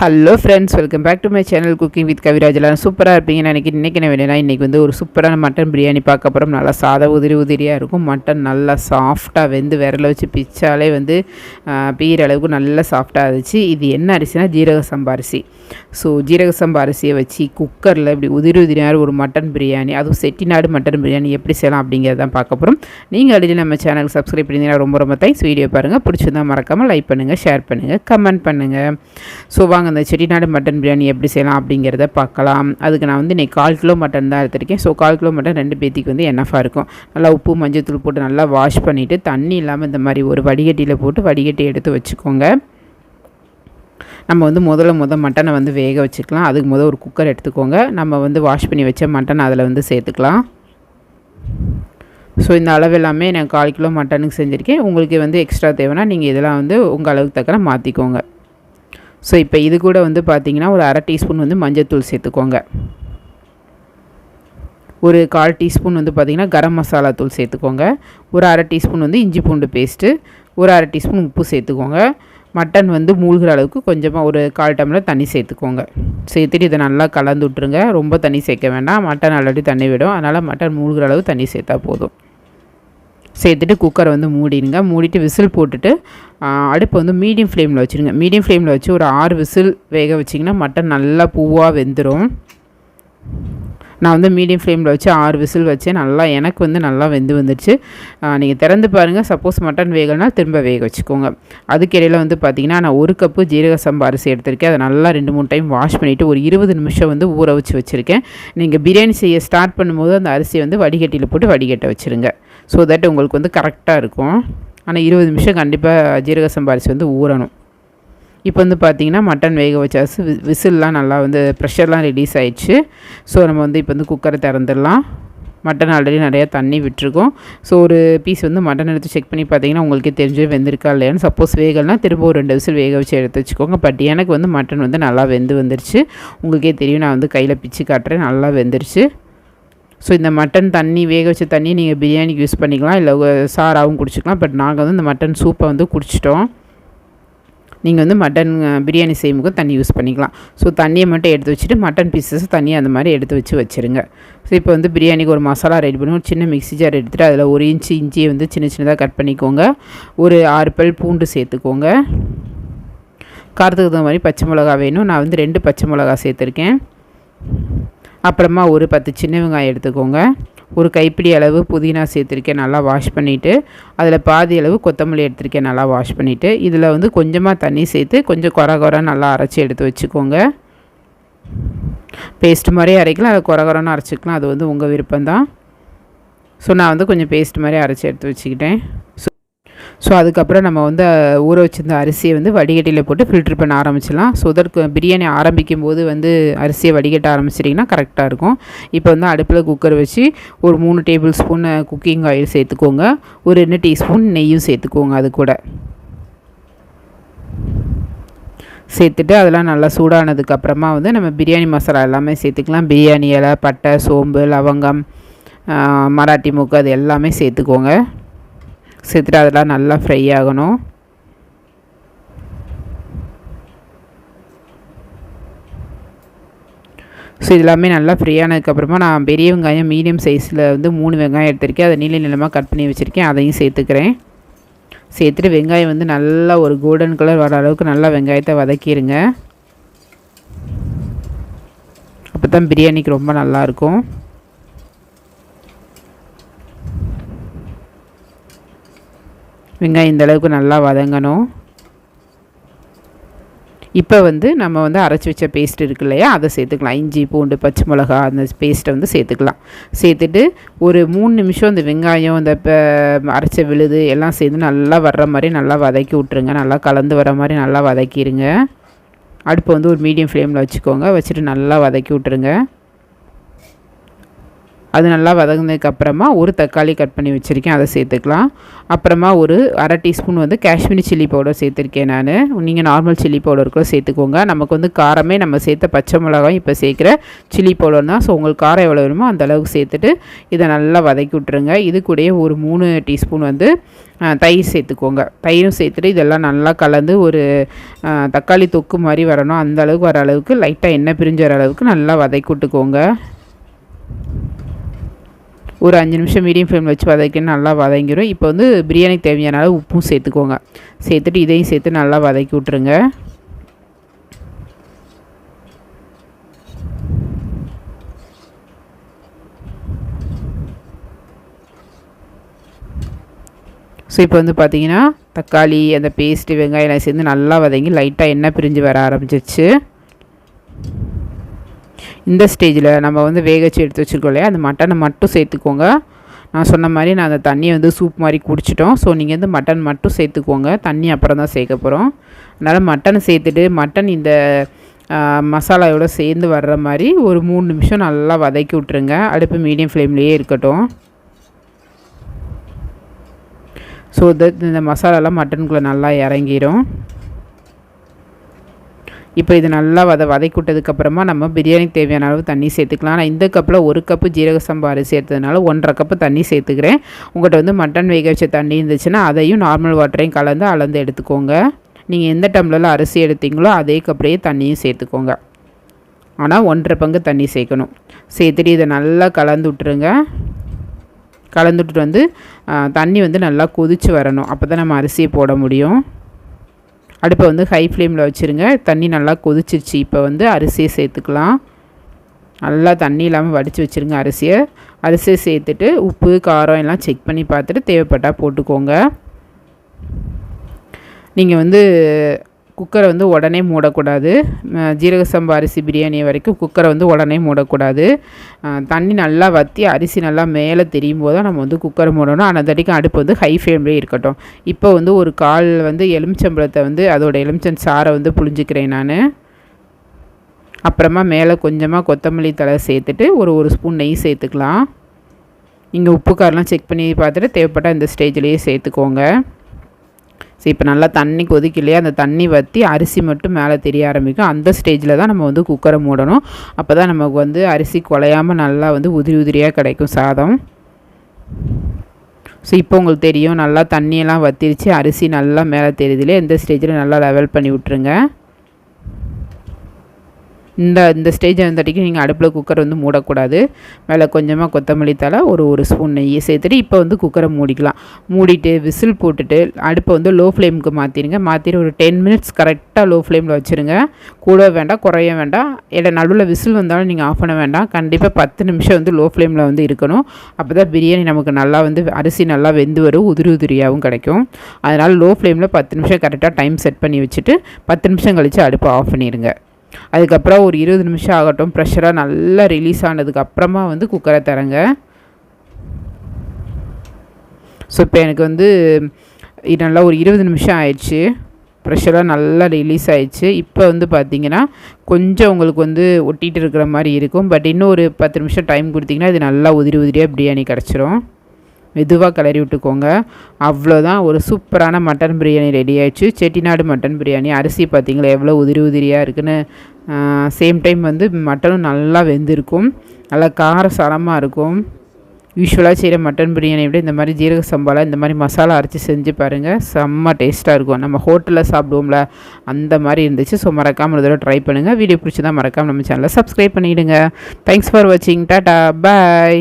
Hello friends welcome back to my channel cooking with Kaviraj எல்லாம் சூப்பராக இருப்பீங்கன்னு நினைக்கி இன்றைக்கி என்ன வேணும்னா இன்றைக்கி வந்து ஒரு சூப்பரான மட்டன் பிரியாணி பார்க்க போகிறோம் நல்லா சாதம் உதிரி உதிரியாக இருக்கும். மட்டன் நல்லா சாஃப்டாக வெந்து விரல வச்சு பிச்சாலே வந்து பீர அளவுக்கு நல்லா சாஃப்டாக இருந்துச்சு. இது என்ன அரிசினா ஜீரக சம்பா அரிசி. ஸோ ஜீரக சம்பா அரிசியை வச்சு குக்கரில் இப்படி உதிரி உதிரியாக ஒரு மட்டன் பிரியாணி அதுவும் செட்டிநாடு மட்டன் பிரியாணி எப்படி செய்யலாம் அப்படிங்கிறது தான் பார்க்க போகிறோம் நீங்கள் ஆல்ரெடி நம்ம சேனலுக்கு சப்ஸ்கிரைப் பண்ணிங்கன்னா ரொம்ப ரொம்ப தேங்க்ஸ் வீடியோ பாருங்கள் பிடிச்சிருந்தா மறக்காமல் லைக் பண்ணுங்கள் ஷேர் பண்ணுங்கள் கமெண்ட் பண்ணுங்கள் ஸோ வாங்க அந்த செட்டிநாடு மட்டன் பிரியாணி எப்படி செய்யலாம்? அப்படிங்கிறத பார்க்கலாம். அதுக்கு நான் வந்து இன்றைக்கி கால் கிலோ மட்டன் தான் எடுத்திருக்கேன். ஸோ கால் கிலோ மட்டன் ரெண்டு பேத்திக்கு வந்து என்னஃபாக இருக்கும். நல்லா உப்பு மஞ்சள் தூள் போட்டு நல்லா வாஷ் பண்ணிவிட்டு தண்ணி இல்லாமல் இந்த மாதிரி ஒரு வடிகட்டியில் போட்டு வடிகட்டி எடுத்து வச்சுக்கோங்க. நம்ம வந்து முதல்ல முதல் மட்டனை வந்து வேக வச்சுக்கலாம். அதுக்கு முதல் ஒரு குக்கர் எடுத்துக்கோங்க. நம்ம வந்து வாஷ் பண்ணி வச்ச மட்டன் அதில் வந்து சேர்த்துக்கலாம். ஸோ இந்த அளவு எல்லாமே நான் கால் கிலோ மட்டனுக்கு செஞ்சுருக்கேன். உங்களுக்கு வந்து எக்ஸ்ட்ரா தேவைன்னா நீங்கள் இதெல்லாம் வந்து உங்கள் அளவுக்கு தக்கன மாற்றிக்கோங்க ஸோ இப்போ இது கூட வந்து பார்த்திங்கன்னா ஒரு அரை டீஸ்பூன் வந்து மஞ்சத்தூள் சேர்த்துக்கோங்க. ஒரு கால் டீஸ்பூன் வந்து பார்த்திங்கன்னா கரம் மசாலா தூள் சேர்த்துக்கோங்க. ஒரு அரை டீஸ்பூன் வந்து இஞ்சி பூண்டு பேஸ்ட்டு. ஒரு அரை டீஸ்பூன் உப்பு சேர்த்துக்கோங்க. மட்டன் வந்து மூழ்கிற அளவுக்கு கொஞ்சமாக ஒரு கால் டம்ளர் தண்ணி சேர்த்துக்கோங்க. சேர்த்துட்டு இதை நல்லா கலந்து விட்ருங்க ரொம்ப தண்ணி சேர்க்க வேண்டாம். மட்டன் ஆல்ரெடி தண்ணி விடும். அதனால் மட்டன் மூழ்கிற அளவு தண்ணி சேர்த்தா போதும். சேர்த்துட்டு குக்கரை வந்து மூடிடுங்க. மூடிட்டு விசில் போட்டுட்டு அடுப்பை வந்து மீடியம் ஃப்ளேமில் வச்சுருங்க. மீடியம் ஃப்ளேமில் வச்சு ஒரு ஆறு விசில் வேக வச்சிங்கன்னா மட்டன் நல்லா பூவாக வெந்துடும் நான் வந்து மீடியம் ஃப்ளேமில் வச்சு ஆறு விசில் வச்சேன். நல்லா எனக்கு வந்து நல்லா வெந்து வந்துடுச்சு நீங்கள் திறந்து பாருங்கள் சப்போஸ் மட்டன் வேகலைனா திரும்ப வேக வச்சுக்கோங்க. அதுக்கிடையில் வந்து பார்த்திங்கன்னா நான் ஒரு கப்பு ஜீரக சம்பா அரிசி எடுத்திருக்கேன். அதை நல்லா ரெண்டு மூணு டைம் வாஷ் பண்ணிவிட்டு ஒரு இருபது நிமிஷம் வந்து ஊற வச்சு வச்சுருக்கேன். நீங்கள் பிரியாணி செய்ய ஸ்டார்ட் பண்ணும்போது அந்த அரிசியை வந்து வடிகட்டியில் போட்டு வடிகட்ட வச்சுருங்க. ஸோ தட் உங்களுக்கு வந்து கரெக்டாக இருக்கும். ஆனால் இருபது நிமிஷம் கண்டிப்பாக ஜீரக சம்பா அரிசி வந்து ஊறணும். இப்போ வந்து பார்த்திங்கன்னா மட்டன் வேக வச்சாச்சு விசில்லாம் நல்லா வந்து ப்ரெஷர்லாம் ரிலீஸ் ஆயிடுச்சு. ஸோ நம்ம வந்து இப்போ வந்து குக்கரை திறந்துடலாம். மட்டன் ஆல்ரெடி நிறையா தண்ணி விட்டுருக்கோம். ஸோ ஒரு பீஸ் வந்து மட்டன் எடுத்து செக் பண்ணி பார்த்தீங்கன்னா உங்களுக்கே தெரிஞ்சு வெந்திருக்கா இல்லையான்னு சப்போஸ் வேகலைனா திரும்ப ஒரு ரெண்டு விசில் வேக வச்சு எடுத்து வச்சுக்கோங்க. பட் எனக்கு வந்து மட்டன் வந்து நல்லா வெந்து வந்துருச்சு. உங்களுக்கே தெரியும் நான் வந்து கையில் பிச்சு காட்டுறேன் நல்லா வெந்துருச்சு. ஸோ இந்த மட்டன் தண்ணி வேக வச்ச தண்ணி நீங்கள் பிரியாணிக்கு யூஸ் பண்ணிக்கலாம். இல்லை சாராகவும் குடிச்சிக்கலாம். பட் நாங்கள் வந்து இந்த மட்டன் சூப்பை வந்து குடிச்சிட்டோம். நீங்கள் வந்து மட்டன் பிரியாணி செய்யும்போது தண்ணி யூஸ் பண்ணிக்கலாம். ஸோ தண்ணியை மட்டும் எடுத்து வச்சுட்டு மட்டன் பீசஸ் தண்ணியை அந்த மாதிரி எடுத்து வச்சு வச்சுருங்க. ஸோ இப்போ வந்து பிரியாணிக்கு ஒரு மசாலா ரெடி பண்ணி ஒரு சின்ன மிக்ஸி ஜார் எடுத்துகிட்டு அதில் ஒரு இன்ச்சு இஞ்சியை வந்து சின்ன சின்னதாக கட் பண்ணிக்கோங்க. ஒரு ஆறு பல் பூண்டு சேர்த்துக்கோங்க. காரத்துக்கு தகுந்த மாதிரி பச்சை மிளகா வேணும். நான் வந்து ரெண்டு பச்சை மிளகா சேர்த்துருக்கேன். அப்புறமா ஒரு பத்து சின்ன வெங்காயம் எடுத்துக்கோங்க. ஒரு கைப்பிடி அளவு புதினா சேர்த்துருக்கேன் நல்லா வாஷ் பண்ணிவிட்டு அதில் பாதி அளவு கொத்தமல்லி எடுத்துருக்கேன் நல்லா வாஷ் பண்ணிவிட்டு இதில் வந்து கொஞ்சமாக தண்ணி சேர்த்து கொஞ்சம் குறை குறை நல்லா அரைச்சி எடுத்து வச்சுக்கோங்க. பேஸ்ட் மாதிரியே அரைக்கலாம் அதை குறை குறைன்னு அரைச்சிக்கலாம் அது வந்து உங்கள் விருப்பம்தான். ஸோ நான் வந்து கொஞ்சம் பேஸ்ட் மாதிரி அரைச்சி எடுத்து வச்சுக்கிட்டேன். ஸோ ஸோ அதுக்கப்புறம் நம்ம வந்து ஊற வச்சிருந்த அரிசியை வந்து வடிகட்டியில் போட்டு ஃபில்ட்ரு பண்ண ஆரம்பிச்சிடலாம். ஸோ அதற்கு பிரியாணி ஆரம்பிக்கும் போது வந்து அரிசியை வடிகட்ட ஆரம்பிச்சிட்டிங்கன்னா கரெக்டாக இருக்கும். இப்போ வந்து அடுப்பில் குக்கர் வச்சு ஒரு மூணு டேபிள் ஸ்பூன் குக்கிங் ஆயில் சேர்த்துக்கோங்க. ஒரு ரெண்டு டீஸ்பூன் நெய்யும் சேர்த்துக்கோங்க அது கூட. சேர்த்துட்டு அதெல்லாம் நல்லா சூடானதுக்கப்புறமா வந்து நம்ம பிரியாணி மசாலா எல்லாமே சேர்த்துக்கலாம். பிரியாணி இலை பட்டை சோம்பு லவங்கம் மராட்டி மூக்கு அது எல்லாமே சேர்த்துக்கோங்க. சேர்த்துட்டு அதெல்லாம் நல்லா ஃப்ரை ஆகணும். ஸோ இதெல்லாமே நல்லா ஃப்ரீயானதுக்கப்புறமா நான் பெரிய வெங்காயம் மீடியம் சைஸில் வந்து மூணு வெங்காயம் எடுத்திருக்கேன். அதை நீள நிலமாக கட் பண்ணி வச்சுருக்கேன். அதையும் சேர்த்துக்கிறேன். சேர்த்துட்டு வெங்காயம் வந்து நல்லா ஒரு கோல்டன் கலர் வர அளவுக்கு நல்லா வெங்காயத்தை வதக்கிடுங்க அப்போ தான் பிரியாணிக்கு ரொம்ப நல்லாயிருக்கும் வெங்காயம் இந்தளவுக்கு நல்லா வதங்கணும். இப்போ வந்து நம்ம வந்து அரைச்சி வச்ச பேஸ்ட் இருக்கு இல்லையா அதை சேர்த்துக்கலாம். இஞ்சி பூண்டு பச்சை மிளகா அந்த பேஸ்ட்டை வந்து சேர்த்துக்கலாம். சேர்த்துட்டு ஒரு மூணு நிமிஷம் இந்த வெங்காயம் இந்த அரைச்ச விழுது எல்லாம் சேர்ந்து நல்லா வர்ற மாதிரி நல்லா வதக்கி விட்ருங்க நல்லா கலந்து வர மாதிரி நல்லா வதக்கிடுங்க அடுப்பு வந்து ஒரு மீடியம் ஃப்ளேமில் வச்சுக்கோங்க. வச்சுட்டு நல்லா வதக்கி விட்ருங்க அது நல்லா வதங்கினதுக்கப்புறமா ஒரு தக்காளி கட் பண்ணி வச்சுருக்கேன் அதை சேர்த்துக்கலாம். அப்புறமா ஒரு அரை டீஸ்பூன் வந்து காஷ்மீரி சில்லி பவுடர் சேர்த்துருக்கேன் நான். நீங்கள் நார்மல் சில்லி பவுடர் கூட சேர்த்துக்கோங்க. நமக்கு வந்து காரமே நம்ம சேர்த்த பச்சை மிளகாயும் இப்போ சேர்க்குற சில்லி பவுடர் தான். ஸோ உங்களுக்கு காரம் எவ்வளோ வேணுமோ அந்த அளவுக்கு சேர்த்துட்டு இதை நல்லா வதக்கி விட்ருங்க இது கூடயே ஒரு மூணு டீஸ்பூன் வந்து தயிர் சேர்த்துக்கோங்க. தயிரும் சேர்த்துட்டு இதெல்லாம் நல்லா கலந்து ஒரு தக்காளி தொக்கு மாதிரி வரணும். அந்த அளவுக்கு வர அளவுக்கு லைட்டாக எண்ணெய் பிரிஞ்சு வர அளவுக்கு நல்லா வதக்கி விட்டுக்கோங்க. ஒரு அஞ்சு நிமிஷம் மீடியம் ஃப்ளேமில் வச்சு வதக்கின்னு நல்லா வதங்கிடும் இப்போ வந்து பிரியாணிக்கு தேவையான அளவு உப்பும் சேர்த்துக்கோங்க. சேர்த்துட்டு இதையும் சேர்த்து நல்லா வதக்கி விட்ருங்க ஸோ இப்போ வந்து பார்த்தீங்கன்னா தக்காளி அந்த பேஸ்ட்டு வெங்காயம் எல்லாம் சேர்ந்து நல்லா வதங்கி லைட்டாக எண்ணெய் பிரிஞ்சு வர ஆரம்பிச்சிச்சு இந்த ஸ்டேஜில் நம்ம வந்து வேகச்சு எடுத்து வச்சுருக்கோம் இல்லையா? அந்த மட்டனை மட்டும் சேர்த்துக்கோங்க. நான் சொன்ன மாதிரி நான் அந்த தண்ணியை வந்து சூப் மாதிரி குடிச்சிட்டோம். ஸோ நீங்கள் வந்து மட்டன் மட்டும் சேர்த்துக்கோங்க. தண்ணி அப்புறம் தான் சேர்க்க போகிறோம் அதனால் மட்டனை சேர்த்துட்டு மட்டன் இந்த மசாலாவோட சேர்ந்து வர்ற மாதிரி ஒரு மூணு நிமிஷம் நல்லா வதக்கி விட்ருங்க அடுப்பு மீடியம் ஃப்ளேம்லேயே இருக்கட்டும். ஸோ இந்த மசாலாலாம் மட்டனுக்குள்ளே நல்லா இறங்கிடும் இப்போ இது நல்லா வத வதக்கி விட்டதுக்கப்புறமா நம்ம பிரியாணிக்கு தேவையான அளவு தண்ணி சேர்த்துக்கலாம். நான் இந்த கப்பில் ஒரு கப்பு ஜீரக சம்பா அரிசி சேர்த்ததுனால ஒன்றரை கப்பு தண்ணி சேர்த்துக்கிறேன். உங்கள்கிட்ட வந்து மட்டன் வேக வச்ச தண்ணி இருந்துச்சுன்னா அதையும் நார்மல் வாட்டரையும் கலந்து அளந்து எடுத்துக்கோங்க. நீங்கள் எந்த டம்ளரில் அரிசி எடுத்தீங்களோ அதே கப்பலையே தண்ணியும் சேர்த்துக்கோங்க. ஆனால் ஒன்றரை பங்கு தண்ணி சேர்க்கணும். சேர்த்துட்டு இதை நல்லா கலந்து விட்டுருங்க. கலந்துட்டு வந்து தண்ணி வந்து நல்லா கொதித்து வரணும். அப்போ தான் நம்ம அரிசியை போட முடியும். அடுப்பை வந்து ஹை ஃப்ளேமில் வச்சுருங்க. தண்ணி நல்லா கொதிச்சிருச்சு. இப்போ வந்து அரிசியை சேர்த்துக்கலாம். நல்லா தண்ணி இல்லாமல் வடித்து வச்சுருங்க அரிசியை. அரிசியை சேர்த்துட்டு உப்பு காரம் எல்லாம் செக் பண்ணி பார்த்துட்டு தேவைப்பட்டால் போட்டுக்கோங்க. நீங்கள் வந்து குக்கரை வந்து உடனே மூடக்கூடாது. ஜீரக சம்பா அரிசி பிரியாணி வரைக்கும் குக்கரை வந்து உடனே மூடக்கூடாது. தண்ணி நல்லா வற்றி அரிசி நல்லா மேலே தெரியும் போது தான் நம்ம வந்து குக்கரை மூடணும். ஆனால் தடிக்கும் அடுப்பு வந்து ஹை ஃப்ளேம்லேயே இருக்கட்டும். இப்போ வந்து ஒரு கால் வந்து எலுமிச்சம்பழத்தை வந்து அதோட எலுமிச்சன் சாரை வந்து புழிஞ்சிக்கிறேன் நான். அப்புறமா மேலே கொஞ்சமாக கொத்தமல்லி தலை சேர்த்துட்டு ஒரு ஒரு ஸ்பூன் நெய் சேர்த்துக்கலாம். நீங்கள் உப்பு காரெலாம் செக் பண்ணி பார்த்துட்டு தேவைப்பட்டால் இந்த ஸ்டேஜ்லேயே சேர்த்துக்கோங்க. ஸோ இப்போ நல்லா தண்ணி கொதிக்கலையே? அந்த தண்ணி வற்றி அரிசி மட்டும் மேலே தெரிய ஆரம்பிக்கும். அந்த ஸ்டேஜில் தான் நம்ம வந்து குக்கரை மூடணும். அப்போ தான் நமக்கு வந்து அரிசி குலையாமல் நல்லா வந்து உதிரி உதிரியாக கிடைக்கும் சாதம். ஸோ இப்போ உங்களுக்கு தெரியும் நல்லா தண்ணியெல்லாம் வத்திருச்சு அரிசி நல்லா மேலே தெரியுதுலே எந்த ஸ்டேஜில் நல்லா லெவல் பண்ணி விட்ருங்க இந்த இந்த ஸ்டேஜ் வந்தாட்டிக்கு நீங்கள் அடுப்பில் குக்கர் வந்து மூடக்கூடாது. மேலே கொஞ்சமாக கொத்தமல்லி தலை ஒரு ஒரு ஸ்பூன் நெய்யை சேர்த்துட்டு இப்போ வந்து குக்கரை மூடிக்கலாம். மூடிட்டு விசில் போட்டுட்டு அடுப்பை வந்து லோ ஃப்ளேமுக்கு மாற்றிடுங்க மாற்றிட்டு ஒரு டென் மினிட்ஸ் கரெக்டாக லோ ஃப்ளேமில் வச்சுருங்க. கூட வேண்டாம் குறைய வேண்டாம். இல்லை நடுவில் விசில் வந்தாலும் நீங்கள் ஆஃப் பண்ண வேண்டாம். கண்டிப்பாக பத்து நிமிஷம் வந்து லோ ஃப்ளேமில் வந்து இருக்கணும். அப்போ தான் பிரியாணி நமக்கு நல்லா வந்து அரிசி நல்லா வெந்து வரும் உதிரி உதிரியாகவும் கிடைக்கும். அதனால் லோ ஃப்ளேமில் பத்து நிமிஷம் கரெக்டாக டைம் செட் பண்ணி வச்சுட்டு பத்து நிமிஷம் கழித்து அடுப்பை ஆஃப் பண்ணிடுங்க அதுக்கப்புறம் ஒரு இருபது நிமிஷம் ஆகட்டும். ப்ரெஷராக நல்லா ரிலீஸ் ஆனதுக்கு அப்புறமா வந்து குக்கரை தரங்க ஸோ இப்போ எனக்கு வந்து இது நல்லா ஒரு இருபது நிமிஷம் ஆயிடுச்சு. ப்ரெஷராக நல்லா ரிலீஸ் ஆயிடுச்சு. இப்போ வந்து பார்த்திங்கன்னா கொஞ்சம் உங்களுக்கு வந்து ஒட்டிகிட்டு இருக்கிற மாதிரி இருக்கும். பட் இன்னும் ஒரு பத்து நிமிஷம் டைம் கொடுத்திங்கன்னா இது நல்லா உதிரி உதிரியாக பிரியாணி கிடச்சிரும் மெதுவாக கிளறி விட்டுக்கோங்க. அவ்வளோதான் ஒரு சூப்பரான மட்டன் பிரியாணி ரெடி ஆயிடுச்சு. செட்டிநாடு மட்டன் பிரியாணி. அரிசி பார்த்திங்களா எவ்வளோ உதிரி உதிரியாக இருக்குன்னு சேம் டைம் வந்து மட்டனும் நல்லா வெந்திருக்கும். நல்லா கார சரமாக இருக்கும். யூஸ்வலாக செய்கிற மட்டன் பிரியாணி விட இந்த மாதிரி ஜீரக சம்பாலா இந்த மாதிரி மசாலா அரைச்சி செஞ்சு பாருங்கள் செம்ம டேஸ்ட்டாக இருக்கும். நம்ம ஹோட்டலில் சாப்பிடுவோம்ல அந்த மாதிரி இருந்துச்சு. ஸோ மறக்காமல் ஒரு தடவை ட்ரை பண்ணுங்கள் வீடியோ பிடிச்சி தான் மறக்காமல் நம்ம சேனலை சப்ஸ்கிரைப் பண்ணிவிடுங்க தேங்க்ஸ் ஃபார் வாட்சிங் டாட்டா பாய்